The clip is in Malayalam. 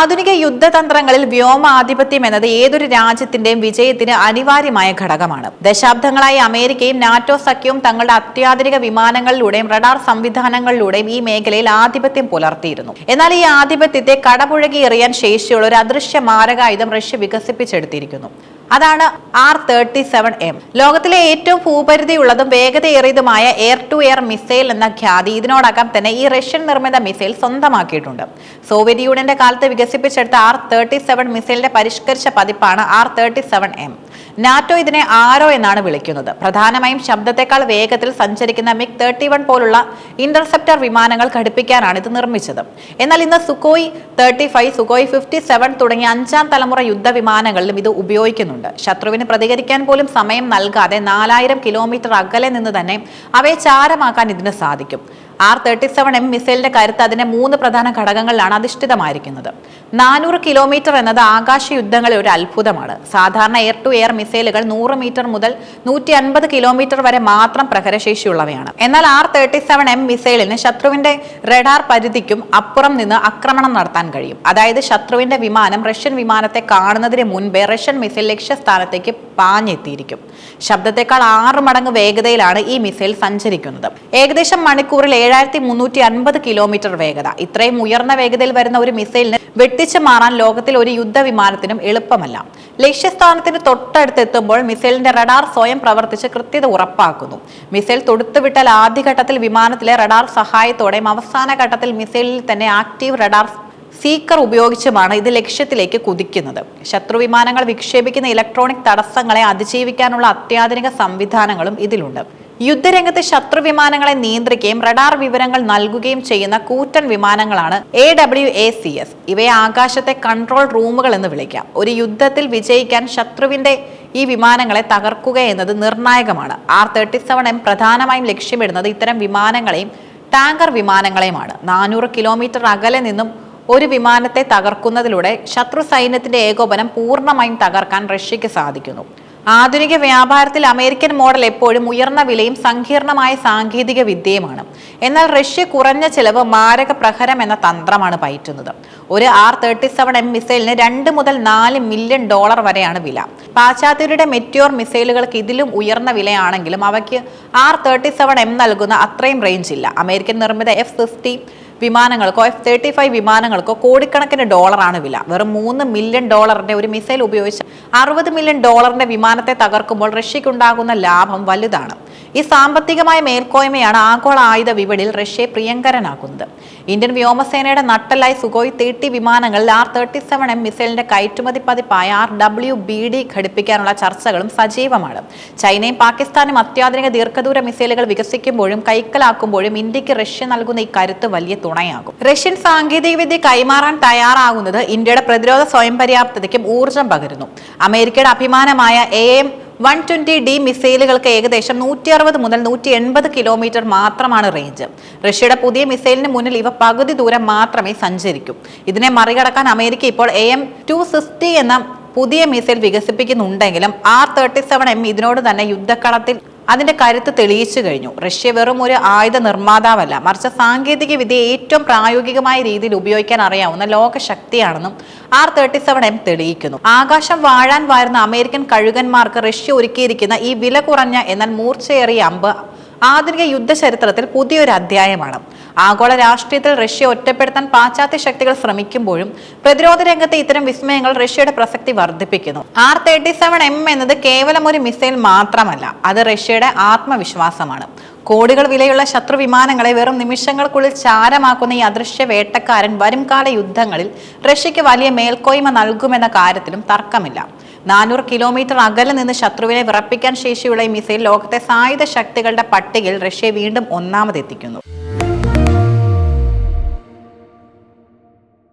ആധുനിക യുദ്ധതന്ത്രങ്ങളിൽ വ്യോമാധിപത്യം എന്നത് ഏതൊരു രാജ്യത്തിന്റെയും വിജയത്തിന് അനിവാര്യമായ ഘടകമാണ്. ദശാബ്ദങ്ങളായി അമേരിക്കയും നാറ്റോ സഖ്യവും തങ്ങളുടെ അത്യാധുനിക വിമാനങ്ങളിലൂടെയും റഡാർ സംവിധാനങ്ങളിലൂടെയും ഈ മേഖലയിൽ ആധിപത്യം പുലർത്തിയിരുന്നു. എന്നാൽ ഈ ആധിപത്യത്തെ കടപുഴകി എറിയാൻ ശേഷിയുള്ള ഒരു അദൃശ്യ മാരകായുധം റഷ്യ വികസിപ്പിച്ചെടുത്തിരിക്കുന്നു. അതാണ് ആർ തേർട്ടി സെവൻ എം. ലോകത്തിലെ ഏറ്റവും ഭൂപരിധിയുള്ളതും വേഗതയേറിയതുമായ എയർ ടു എയർ മിസൈൽ എന്ന ഖ്യാതി ഇതിനോടകം തന്നെ ഈ റഷ്യൻ നിർമ്മിത മിസൈൽ സ്വന്തമാക്കിയിട്ടുണ്ട്. സോവിയറ്റ് യൂണിയന്റെ കാലത്ത് വികസിപ്പിച്ചെടുത്ത ആർ തേർട്ടി സെവൻ മിസൈലിന്റെ പരിഷ്കരിച്ച പതിപ്പാണ് R thirty seven M. NATO ഇതിനെ ആരോ എന്നാണ് വിളിക്കുന്നത്. പ്രധാനമായും ശബ്ദത്തെക്കാൾ വേഗത്തിൽ സഞ്ചരിക്കുന്ന മിഗ് തേർട്ടി വൺ പോലുള്ള ഇന്റർസെപ്റ്റർ വിമാനങ്ങൾ ഘടിപ്പിക്കാനാണ് ഇത് നിർമ്മിച്ചത്. എന്നാൽ ഇന്ന് Sukhoi thirty five Sukhoi fifty seven തുടങ്ങിയ അഞ്ചാം തലമുറ യുദ്ധവിമാനങ്ങളിലും ഇത് ഉപയോഗിക്കുന്നുണ്ട്. ശത്രുവിന് പ്രതികരിക്കാൻ പോലും സമയം നൽകാതെ നാലായിരം കിലോമീറ്റർ അകലെ നിന്ന് തന്നെ അവയെ ചാരമാക്കാൻ ഇതിന് സാധിക്കും. ആർ തേർട്ടി സെവൻ എം മിസൈലിന്റെ കരുത്ത് അതിന്റെ മൂന്ന് പ്രധാന ഘടകങ്ങളിലാണ് അധിഷ്ഠിതമായിരിക്കുന്നത്. നാനൂറ് കിലോമീറ്റർ എന്നത് ആകാശ യുദ്ധങ്ങളിൽ ഒരു അത്ഭുതമാണ്. സാധാരണ എയർ ടു എയർ മിസൈലുകൾ നൂറ് മീറ്റർ മുതൽ നൂറ്റി അൻപത് കിലോമീറ്റർ വരെ മാത്രം പ്രഹരശേഷിയുള്ളവയാണ്. എന്നാൽ ആർ തേർട്ടി സെവൻ എം മിസൈലിന് ശത്രുവിന്റെ റഡാർ പരിധിക്കും അപ്പുറം നിന്ന് ആക്രമണം നടത്താൻ കഴിയും. അതായത് ശത്രുവിന്റെ വിമാനം റഷ്യൻ വിമാനത്തെ കാണുന്നതിന് മുൻപേ റഷ്യൻ മിസൈൽ ലക്ഷ്യസ്ഥാനത്തേക്ക് പാഞ്ഞെത്തിയിരിക്കും. ശബ്ദത്തെക്കാൾ ആറ് മടങ്ങ് വേഗതയിലാണ് ഈ മിസൈൽ സഞ്ചരിക്കുന്നത്. ഏകദേശം മണിക്കൂറിൽ ഏഴായിരത്തി മുന്നൂറ്റി അൻപത് കിലോമീറ്റർ വേഗത. ഇത്രയും ഉയർന്ന വേഗതയിൽ വരുന്ന ഒരു മിസൈലിന് വെട്ടിച്ചു മാറാൻ ലോകത്തിൽ ഒരു യുദ്ധവിമാനത്തിനും എളുപ്പമല്ല. ലക്ഷ്യസ്ഥാനത്തിന് തൊട്ടടുത്ത് എത്തുമ്പോൾ മിസൈലിന്റെ റഡാർ സ്വയം പ്രവർത്തിച്ച് കൃത്യത ഉറപ്പാക്കുന്നു. മിസൈൽ തൊടുത്തുവിട്ടാൽ ആദ്യഘട്ടത്തിൽ വിമാനത്തിലെ റഡാർ സഹായത്തോടെയും അവസാന ഘട്ടത്തിൽ മിസൈലിൽ തന്നെ ആക്റ്റീവ് റഡാർ സീക്കർ ഉപയോഗിച്ചുമാണ് ഇത് ലക്ഷ്യത്തിലേക്ക് കുതിക്കുന്നത്. ശത്രു വിമാനങ്ങൾ വിക്ഷേപിക്കുന്ന ഇലക്ട്രോണിക് തടസ്സങ്ങളെ അതിജീവിക്കാനുള്ള അത്യാധുനിക സംവിധാനങ്ങളും ഇതിലുണ്ട്. യുദ്ധരംഗത്ത് ശത്രു വിമാനങ്ങളെ നിയന്ത്രിക്കുകയും റഡാർ വിവരങ്ങൾ നൽകുകയും ചെയ്യുന്ന കൂറ്റൻ വിമാനങ്ങളാണ് A W A C S ഇവയെ ആകാശത്തെ കൺട്രോൾ റൂമുകൾ എന്ന് വിളിക്കാം. ഒരു യുദ്ധത്തിൽ വിജയിക്കാൻ ശത്രുവിന്റെ ഈ വിമാനങ്ങളെ തകർക്കുക എന്നത് നിർണായകമാണ്. ആർ തേർട്ടി സെവൻ എം പ്രധാനമായും ലക്ഷ്യമിടുന്നത് ഇത്തരം വിമാനങ്ങളെയും ടാങ്കർ വിമാനങ്ങളെയുമാണ്. നാനൂറ് കിലോമീറ്റർ അകലെ നിന്നും ഒരു വിമാനത്തെ തകർക്കുന്നതിലൂടെ ശത്രു സൈന്യത്തിന്റെ ഏകോപനം പൂർണമായും തകർക്കാൻ റഷ്യക്ക് സാധിക്കുന്നു. ആധുനിക വ്യാപാരത്തിൽ അമേരിക്കൻ മോഡൽ എപ്പോഴും ഉയർന്ന വിലയും സങ്കീർണമായ സാങ്കേതിക വിദ്യയുമാണ്. എന്നാൽ റഷ്യ കുറഞ്ഞ ചെലവ് മാരക പ്രഹരം എന്ന തന്ത്രമാണ് പയറ്റുന്നത്. ഒരു ആർ തേർട്ടി സെവൻ എം മിസൈലിന് രണ്ട് മുതൽ നാല് മില്യൺ ഡോളർ വരെയാണ് വില. പാശ്ചാത്യരുടെ മെറ്റ്യോർ മിസൈലുകൾക്ക് ഇതിലും ഉയർന്ന വിലയാണെങ്കിലും അവയ്ക്ക് ആർ തേർട്ടി സെവൻ എം നൽകുന്ന അത്രയും റേഞ്ച് ഇല്ല അമേരിക്കൻ നിർമ്മിത എഫ് ഫിഫ്റ്റി വിമാനങ്ങൾക്കോ എഫ് തേർട്ടി ഫൈവ് വിമാനങ്ങൾക്കോ കോടിക്കണക്കിന് ഡോളറാണ് വില. വെറും മൂന്ന് മില്യൺ ഡോളറിന്റെ ഒരു മിസൈൽ ഉപയോഗിച്ച് അറുപത് മില്യൺ ഡോളറിന്റെ വിമാനത്തെ തകർക്കുമ്പോൾ റഷ്യക്കുണ്ടാകുന്ന ലാഭം വലുതാണ്. ഈ സാമ്പത്തികമായ മേൽക്കോയ്മയാണ് ആഗോള ആയുധ വിപണിയിൽ റഷ്യയെ പ്രിയങ്കരനാക്കുന്നത്. ഇന്ത്യൻ വ്യോമസേനയുടെ നട്ടലായി സുഖോയ് തേർട്ടി വിമാനങ്ങളിൽ ആർ തേർട്ടി സെവൻ എം മിസൈലിന്റെ കയറ്റുമതി പതിപ്പായ ആർ ഡബ്ല്യു ബി ഡി ഘടിപ്പിക്കാനുള്ള ചർച്ചകളും സജീവമാണ്. ചൈനയും പാകിസ്ഥാനും അത്യാധുനിക ദീർഘദൂര മിസൈലുകൾ വികസിക്കുമ്പോഴും കൈക്കലാക്കുമ്പോഴും ഇന്ത്യയ്ക്ക് റഷ്യ നൽകുന്ന ഈ കരുത്ത് വലിയ തുണയാകും. റഷ്യൻ സാങ്കേതികവിദ്യ കൈമാറാൻ തയ്യാറാകുന്നത് ഇന്ത്യയുടെ പ്രതിരോധ സ്വയം പര്യാപ്തതയ്ക്കും ഊർജം പകരുന്നു. അമേരിക്കയുടെ അഭിമാനമായ A M one twenty D മിസൈലുകൾക്ക് ഏകദേശം നൂറ്റി അറുപത് മുതൽ നൂറ്റി എൺപത് കിലോമീറ്റർ മാത്രമാണ് റേഞ്ച്. റഷ്യയുടെ പുതിയ മിസൈലിന് മുന്നിൽ ഇവ പകുതി ദൂരം മാത്രമേ സഞ്ചരിക്കൂ. ഇതിനെ മറികടക്കാൻ അമേരിക്ക ഇപ്പോൾ എ എം ടു സിക്സ്റ്റി എന്ന പുതിയ മിസൈൽ വികസിപ്പിക്കുന്നുണ്ടെങ്കിലും ആർ തേർട്ടി സെവൻ എം ഇതിനോട് തന്നെ യുദ്ധക്കളത്തിൽ അതിന്റെ കരുത്ത് തെളിയിച്ചു കഴിഞ്ഞു. റഷ്യ വെറും ഒരു ആയുധ നിർമ്മാതാവല്ല. മറിച്ച് സാങ്കേതിക വിദ്യ ഏറ്റവും പ്രായോഗികമായ രീതിയിൽ ഉപയോഗിക്കാൻ അറിയാവുന്ന ലോക ശക്തിയാണെന്നും ആർ തേർട്ടി സെവൻ എം തെളിയിക്കുന്നു. ആകാശം വാഴാൻ വാരുന്ന അമേരിക്കൻ കഴുകന്മാർക്ക് റഷ്യ ഒരുക്കിയിരിക്കുന്ന ഈ വില കുറഞ്ഞ എന്നാൽ മൂർച്ചയേറിയ അമ്പ് ആധുനിക യുദ്ധ ചരിത്രത്തിൽ പുതിയൊരു അധ്യായമാണ്. ആഗോള രാഷ്ട്രീയത്തിൽ റഷ്യ ഒറ്റപ്പെടുത്താൻ പാശ്ചാത്യ ശക്തികൾ ശ്രമിക്കുമ്പോഴും പ്രതിരോധ രംഗത്തെ ഇത്തരം വിസ്മയങ്ങൾ റഷ്യയുടെ പ്രസക്തി വർദ്ധിപ്പിക്കുന്നു. ആർ തേർട്ടി സെവൻ എം എന്നത് കേവലം ഒരു മിസൈൽ മാത്രമല്ല അത് റഷ്യയുടെ ആത്മവിശ്വാസമാണ്. കോടികൾ വിലയുള്ള ശത്രു വിമാനങ്ങളെ വെറും നിമിഷങ്ങൾക്കുള്ളിൽ ചാരമാക്കുന്ന ഈ അദൃശ്യ വേട്ടക്കാരൻ വരുംകാല യുദ്ധങ്ങളിൽ റഷ്യയ്ക്ക് വലിയ മേൽക്കോയ്മ നൽകുമെന്ന കാര്യത്തിലും തർക്കമില്ല. നാനൂറ് കിലോമീറ്റർ അകലെ നിന്ന് ശത്രുവിനെ വിറപ്പിക്കാൻ ശേഷിയുള്ള ഈ മിസൈൽ ലോകത്തെ സായുധ ശക്തികളുടെ പട്ടികയിൽ റഷ്യ വീണ്ടും ഒന്നാമതെത്തിക്കുന്നു.